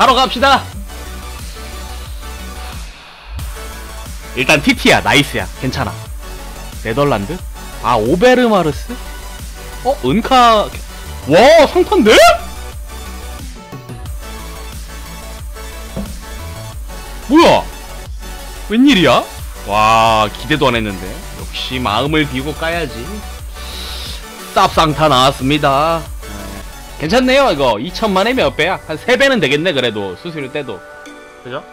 바로 갑시다 일단 TT야 나이스야 괜찮아 네덜란드? 아 오베르마르스? 어? 은카 와 상판데? 뭐야 웬일이야? 와 기대도 안 했는데 역시 마음을 비우고 까야지 쌉상타 나왔습니다 네. 괜찮네요 이거 2천만에 몇 배야? 한 3배는 되겠네 그래도 수수료 때도 그죠?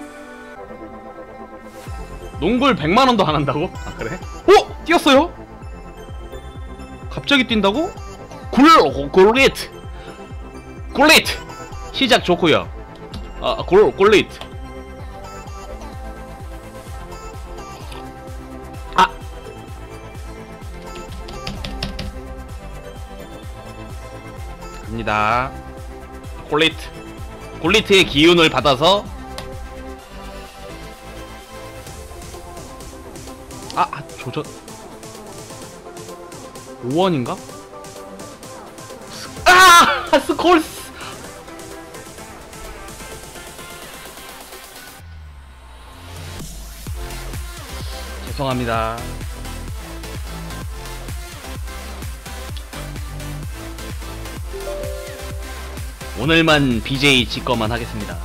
농굴 100만원도 안 한다고? 아 그래? 어? 뛰었어요? 갑자기 뛴다고? 굴, 굴리트 굴리트 시작 좋고요 아, 굴, 굴리트 갑니다 굴리트 굴리트의 기운을 받아서 아, 아 조전 5원인가? 아! 스콜스! 죄송합니다. 오늘만 BJ 지 거만 하겠습니다.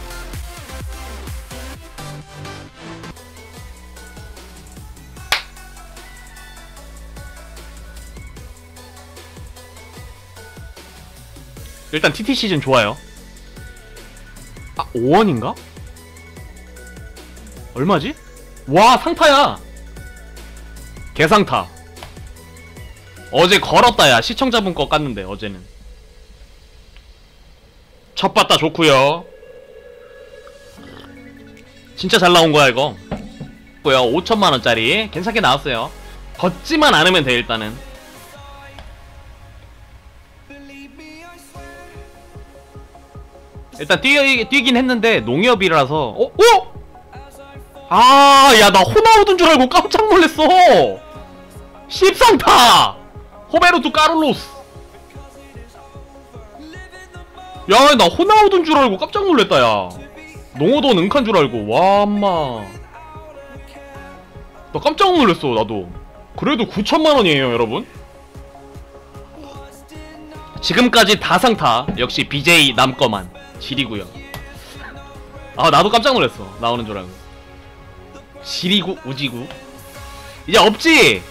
일단 TT 시즌 좋아요. 아, 5원인가? 얼마지? 와, 상타야! 개상타. 어제 걸었다, 야. 시청자분 거 깠는데, 어제는. 첫 봤다 좋구요. 진짜 잘 나온 거야, 이거. 고요 5천만원짜리. 괜찮게 나왔어요. 걷지만 않으면 돼, 일단은. 일단 뛰, 뛰긴 했는데 농협이라서 어? 어? 아, 야, 나 호나우드인 줄 알고 깜짝 놀랐어. 십상타! 호베르투 까를로스. 야, 나 호나우드인 줄 알고 깜짝 놀랐다, 야. 농어도 능칸 줄 알고. 와, 엄마. 나 깜짝 놀랐어, 나도. 그래도 9천만원이에요, 여러분. 지금까지 다 상타. 역시 BJ 남거만. 지리구요. 아, 나도 깜짝 놀랐어. 나오는 줄 알고. 지리구, 우지구. 이제 없지?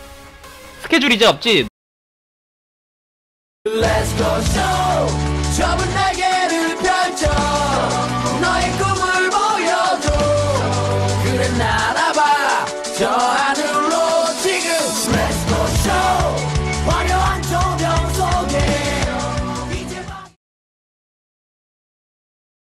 스케줄 이제 없지? 좁은 날개를 펼쳐 너의 꿈을 보여줘. 그래 날아봐. 저 하늘로 지금. Let's go